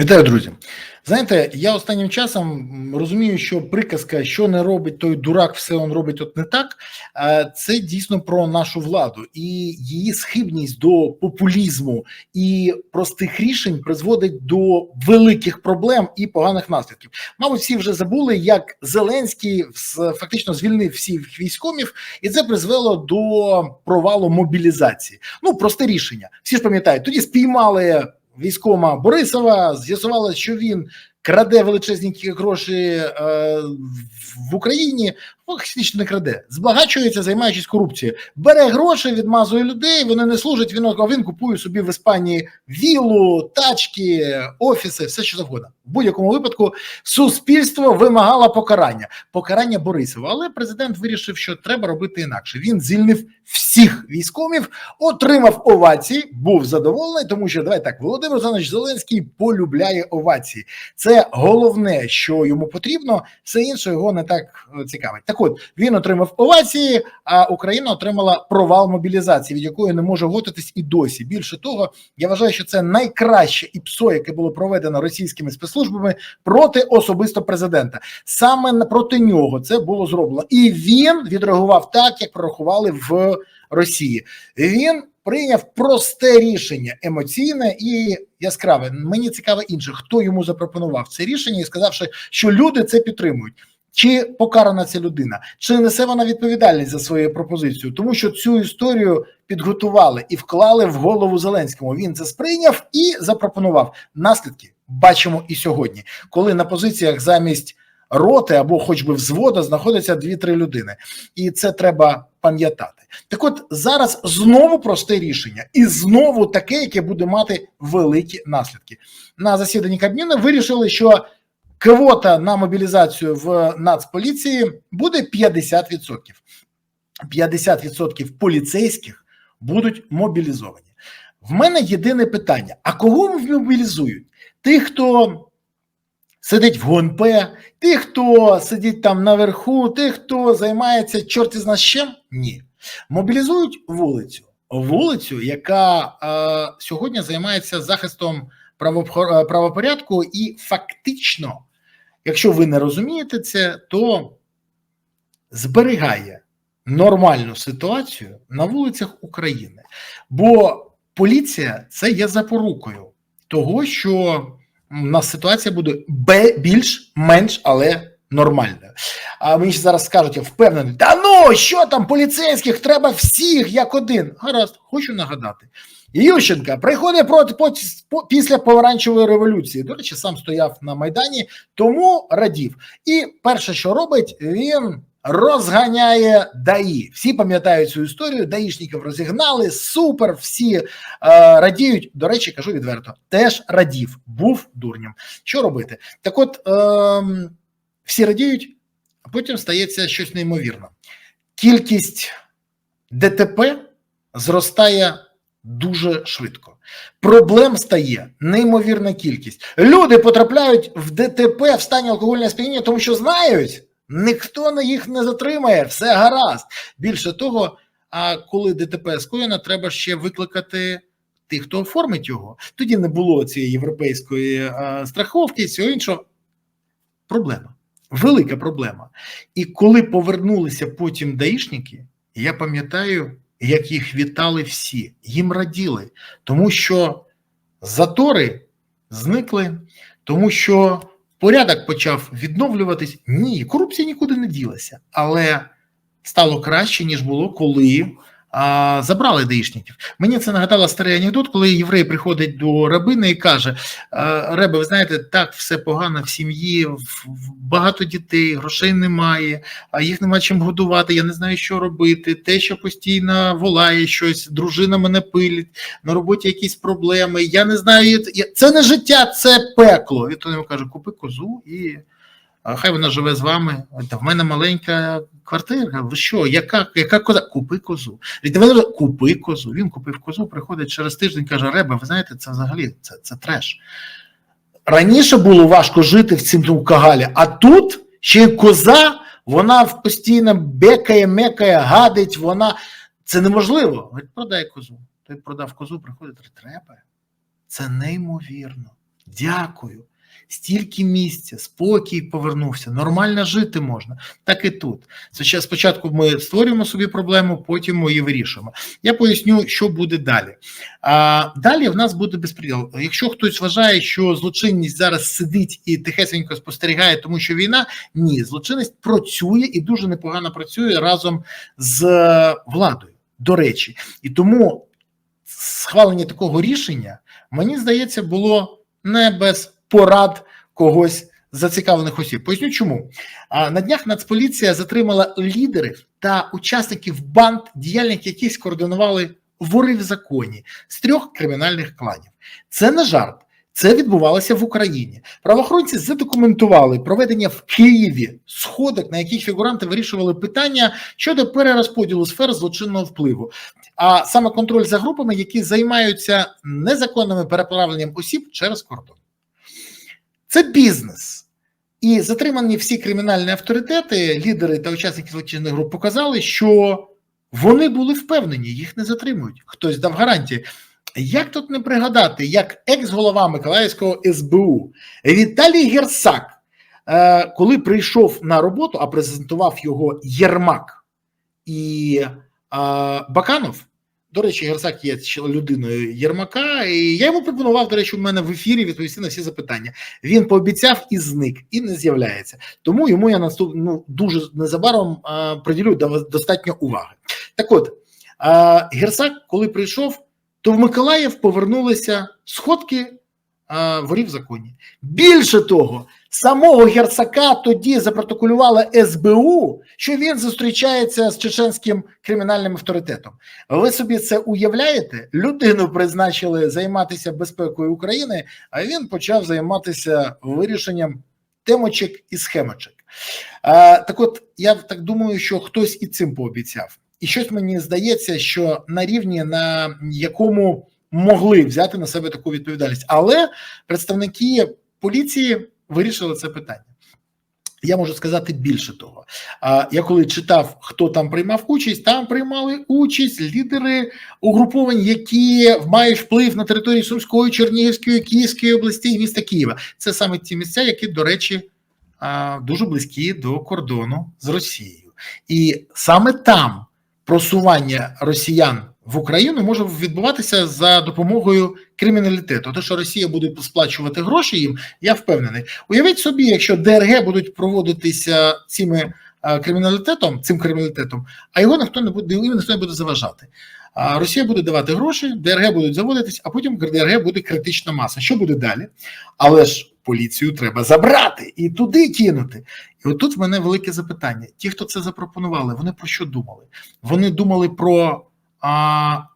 Вітаю, друзі. Знаєте, я останнім часом розумію, що приказка, що не робить той дурак, все он робить от не так. е, Це дійсно про нашу владу і її схибність до популізму і простих рішень призводить до великих проблем і поганих наслідків. Мабуть, всі вже забули, як Зеленський фактично звільнив всіх військомів, і це призвело до провалу мобілізації. Ну просте рішення. Всі ж пам'ятають, тоді спіймали військома Борисова, з'ясувалося, що він краде величезні гроші е, в- Україні. Ну, фактично не краде, збагачується, займаючись корупцією. Бере гроші, відмазує людей. Вони не служать. Він а він купує собі в Іспанії віллу, тачки, офіси, все що завгодно. В будь-якому випадку суспільство вимагало покарання, покарання Борисова. Але президент вирішив, що треба робити інакше. Він звільнив всіх військомів, отримав овації, був задоволений, тому що давай так, Володимир Олександрович Зеленський полюбляє овації. Це головне, що йому потрібно, все інше його не так е, цікавить. Так от він отримав овації, а Україна отримала провал мобілізації, від якої не може готитись і досі. Більше того, я вважаю, що це найкраще ІПСО, яке було проведено російськими спецслужбами проти особисто президента. Саме проти нього це було зроблено, і він відреагував так, як прорахували в Росії. Він прийняв просте рішення емоційне і яскраве. Мені цікаво інше, хто йому запропонував це рішення і сказавши, що люди це підтримують. Чи покарана ця людина, чи несе вона відповідальність за свою пропозицію, тому що цю історію підготували і вклали в голову Зеленському. Він це сприйняв і запропонував наслідки. Бачимо і сьогодні, коли на позиціях замість роти або хоч би взвода знаходиться дві-три людини, і це треба пам'ятати. Так, от зараз знову просте рішення, і знову таке, яке буде мати великі наслідки. На засіданні Кабміну вирішили, що квота на мобілізацію в Нацполіції буде 50%. 50% поліцейських будуть мобілізовані. В мене єдине питання: а кого мобілізують? Тих, хто сидить в ГУНП, тих, хто сидить там наверху, тих, хто займається чорти зна з чим? Ні. Мобілізують вулицю. Вулицю, яка е, сьогодні займається захистом е, правопорядку, і фактично, якщо ви не розумієте це, то зберігає нормальну ситуацію на вулицях України. Бо поліція це є запорукою того, що у нас ситуація буде більш-менш, але нормальною. А мені ще зараз скажуть, я впевнений, та ну що там, поліцейських треба всіх як один. Гаразд, хочу нагадати. Ющенка приходить проти після помаранчевої революції. До речі, сам стояв на майдані, тому радів. І перше, що робить, він розганяє ДАІ. Всі пам'ятають цю історію. Даїшників розігнали, супер, всі е, радіють. До речі, кажу відверто, теж радів, був дурнем. Що робити? Так, от ем, всі радіють, а потім стається щось неймовірне. Кількість ДТП зростає дуже швидко. Проблем стає неймовірна кількість. Люди потрапляють в ДТП в стані алкогольного сп'яніння, тому що знають, ніхто на їх не затримає, все гаразд. Більше того, а коли ДТП скоєно, треба ще викликати тих, хто оформить його. Тоді не було цієї європейської е, страховки, цього іншого. Проблема. Велика проблема. І коли повернулися потім даїшники, я пам'ятаю, як їх вітали всі, їм раділи, тому що затори зникли, тому що порядок почав відновлюватись. Ні, корупція нікуди не ділася, але стало краще, ніж було, коли а, забрали даїшників. Мені це нагадало старий анекдот, коли єврей приходить до рабини і каже: «Е, Ребе, ви знаєте, так все погано в сім'ї, багато дітей, грошей немає, а їх нема чим годувати. Я не знаю, що робити. Те, що постійно волає щось, дружина мене пилить, на роботі якісь проблеми. Я не знаю, це не життя, це пекло. Він то йому каже: купи козу і. Хай вона живе з вами. Та в мене маленька квартира. Ви що? Яка, яка коза? Купи козу. Він купи козу. Він купив козу, приходить через тиждень, каже: Реба, ви знаєте, це взагалі це, це треш. Раніше було важко жити в цьому кагалі, а тут ще й коза, вона постійно бекає, мекає, гадить, вона. Це неможливо. Говорить, продай козу. Той продав козу, приходить, треба. Це неймовірно. Дякую. Стільки місця, спокій повернувся, нормально жити можна. Так і тут. Спочатку ми створюємо собі проблему, потім ми її вирішуємо. Я поясню, що буде далі. А далі в нас буде безпреділ. Якщо хтось вважає, що злочинність зараз сидить і тихесенько спостерігає, тому що війна, ні, злочинність працює і дуже непогано працює разом з владою. До речі, і тому схвалення такого рішення мені здається було не без порад когось зацікавлених осіб. Поясню, чому на днях Нацполіція затримала лідерів та учасників банд, діяльність яких скоординували вори в законі з трьох кримінальних кланів. Це не жарт. Це відбувалося в Україні. Правоохоронці задокументували проведення в Києві сходок, на яких фігуранти вирішували питання щодо перерозподілу сфер злочинного впливу, а саме контроль за групами, які займаються незаконними переправленням осіб через кордон. Це бізнес. І затримані всі кримінальні авторитети, лідери та учасники злочинних груп показали, що вони були впевнені, їх не затримують. Хтось дав гарантії. Як тут не пригадати, як екс-голова Миколаївського СБУ Віталій Герсак, е, коли прийшов на роботу, а презентував його Єрмак і е, Баканов. До речі, Герсак є людиною Єрмака, і я йому пропонував, до речі, у мене в ефірі відповісти на всі запитання. Він пообіцяв і зник, і не з'являється. Тому йому я наступ ну, дуже незабаром а, приділю достатньо уваги. Так от, а, Герсак, коли прийшов, то в Миколаїв повернулися сходки ворів в законі. Більше того, самого Герцака тоді запротоколювала СБУ, що він зустрічається з чеченським кримінальним авторитетом. Ви собі це уявляєте? Людину призначили займатися безпекою України, а він почав займатися вирішенням темочок і схемочок. А, Так, от я так думаю, що хтось і цим пообіцяв. І щось мені здається, що на рівні, на якому могли взяти на себе таку відповідальність, але представники поліції вирішили це питання. Я можу сказати більше того. Я коли читав, хто там приймав участь, там приймали участь лідери угруповань, які мають вплив на території Сумської, Чернігівської, Київської області і міста Києва. Це саме ті місця, які, до речі, дуже близькі до кордону з Росією, і саме там просування росіян в Україну може відбуватися за допомогою криміналітету. Те, що Росія буде сплачувати гроші їм, я впевнений. Уявіть собі, якщо ДРГ будуть проводитися цими криміналітетом, цим криміналітетом, а його ніхто не буде, їм ніхто не буде заважати. А Росія буде давати гроші, ДРГ будуть заводитись, а потім ДРГ буде критична маса. Що буде далі? Але ж поліцію треба забрати і туди кинути. І отут в мене велике запитання: ті, хто це запропонували, вони про що думали? Вони думали про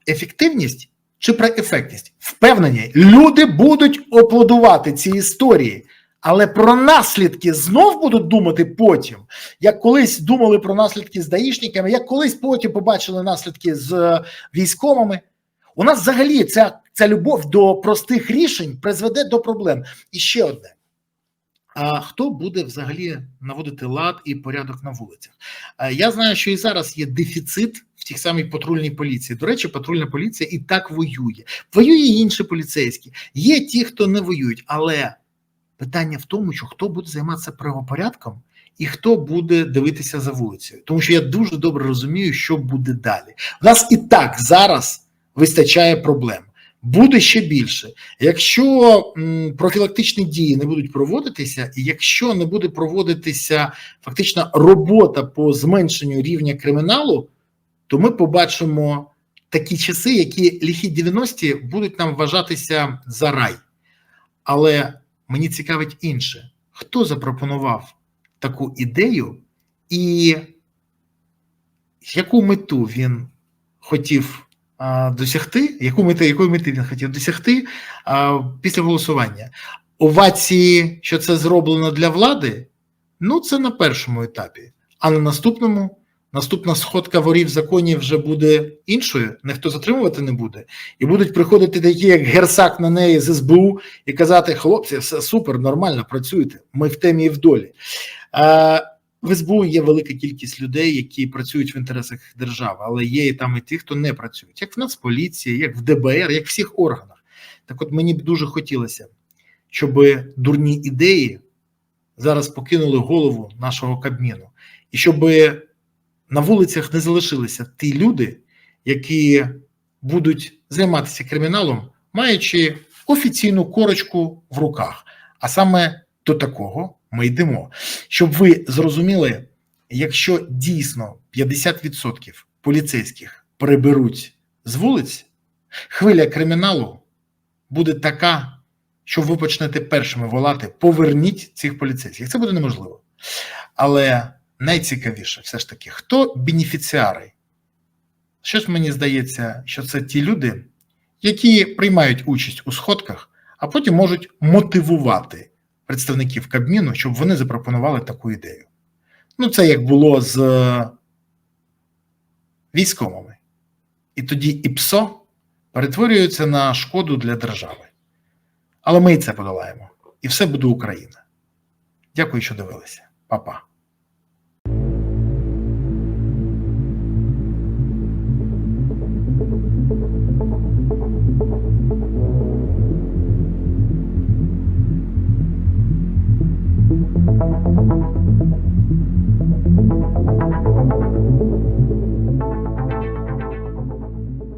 ефективність чи про ефектність? Впевнені, люди будуть аплодувати ці історії. Але про наслідки знов будуть думати потім, як колись думали про наслідки з даїшниками, як колись потім побачили наслідки з військовими. У нас взагалі ця ця любов до простих рішень призведе до проблем. І ще одне: хто буде взагалі наводити лад і порядок на вулицях? Я знаю, що і зараз є дефіцит в тій самій патрульній поліції. До речі, патрульна поліція і так воює. Воює і інші поліцейські. Є ті, хто не воюють, але питання в тому, що хто буде займатися правопорядком. І хто буде дивитися за вулицею, тому що я дуже добре розумію, що буде далі. У нас і так зараз вистачає проблем. Буде ще більше. Якщо профілактичні дії не будуть проводитися, і якщо не буде проводитися фактично робота по зменшенню рівня криміналу, то ми побачимо такі часи, які ліхі 90-ті будуть нам вважатися за рай. Але мені цікавить інше, хто запропонував таку ідею, і яку мету він хотів досягти, яку мети, якої мети він хотів досягти після голосування. Овації, що це зроблено для влади, ну це на першому етапі, а на наступному. Наступна сходка ворів законів вже буде іншою, ніхто затримувати не буде, і будуть приходити такі, як герсак на неї з СБУ, і казати: хлопці, все супер, нормально, працюйте, ми в темі і в долі. В СБУ є велика кількість людей, які працюють в інтересах держави, але є і там і ті, хто не працюють, як в Нацполіції, як в ДБР, як в всіх органах. Так, от мені б дуже хотілося, щоб дурні ідеї зараз покинули голову нашого Кабміну, і щоб на вулицях не залишилися ті люди, які будуть займатися криміналом, маючи офіційну корочку в руках. А саме до такого ми йдемо. Щоб ви зрозуміли, якщо дійсно 50% поліцейських приберуть з вулиць, хвиля криміналу буде така, що ви почнете першими волати: поверніть цих поліцейських. Це буде неможливо. Але найцікавіше все ж таки, хто бенефіціари? Щось мені здається, що це ті люди, які приймають участь у сходках, а потім можуть мотивувати представників Кабміну, щоб вони запропонували таку ідею. Ну, це як було з військовими. І тоді ІПСО перетворюється на шкоду для держави. Але ми і це подолаємо. І все буде Україна. Дякую, що дивилися. Па-па.